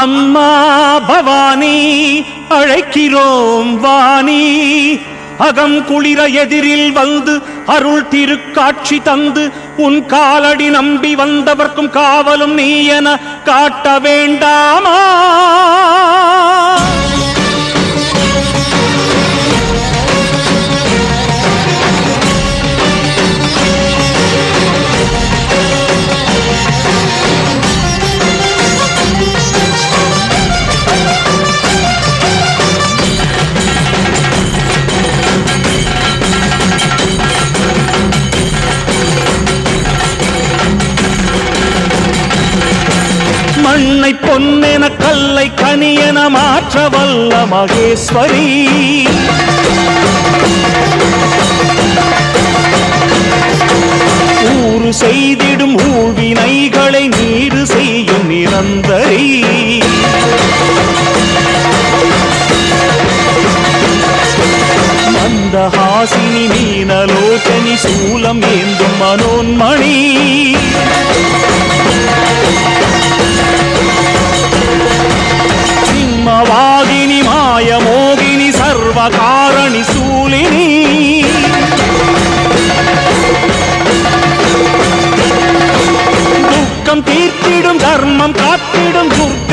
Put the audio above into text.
அம்மா பவானி அழைக்கிறோம் வாணி. அகம் குளிர எதிரில் வந்து அருள் திருக்காட்சி தந்து உன் காலடி நம்பி வந்தவர்க்கும் காவலும் நீ என காட்ட வேண்டாமா? மண்ணை பொன்னென கல்லை கனியென மாற்ற வல்ல மகேஸ்வரி. ஊறு செய்திடும் ஊழ்வினைகளை நீடு செய்யும் நிரந்தரி. மந்தஹாசினி நீனலோச்சனி சூலம் ஏந்தும் மனோன்மணி. தர்மம் காத்திடும் துர்க்க